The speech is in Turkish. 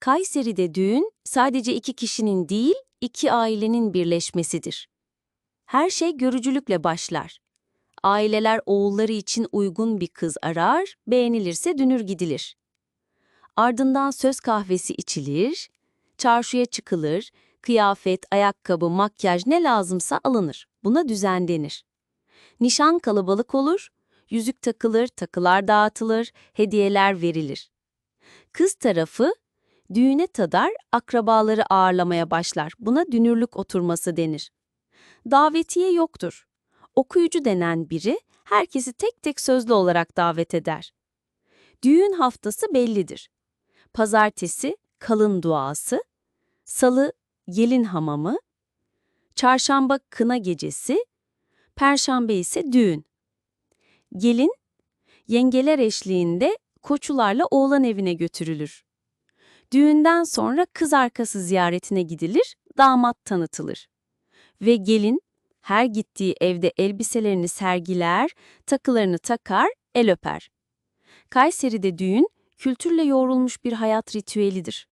Kayseri'de düğün sadece iki kişinin değil, iki ailenin birleşmesidir. Her şey görücülükle başlar. Aileler oğulları için uygun bir kız arar, beğenilirse dünür gidilir. Ardından söz kahvesi içilir, çarşıya çıkılır, kıyafet, ayakkabı, makyaj ne lazımsa alınır. Buna düzen denir. Nişan kalabalık olur, yüzük takılır, takılar dağıtılır, hediyeler verilir. Kız tarafı düğüne tadar akrabaları ağırlamaya başlar. Buna dünürlük oturması denir. Davetiye yoktur. Okuyucu denen biri herkesi tek tek sözlü olarak davet eder. Düğün haftası bellidir. Pazartesi kalın duası, salı gelin hamamı, çarşamba kına gecesi, perşembe ise düğün. Gelin, yengeler eşliğinde koçularla oğlan evine götürülür. Düğünden sonra kız arkası ziyaretine gidilir, damat tanıtılır. Ve gelin her gittiği evde elbiselerini sergiler, takılarını takar, el öper. Kayseri'de düğün, kültürle yoğrulmuş bir hayat ritüelidir.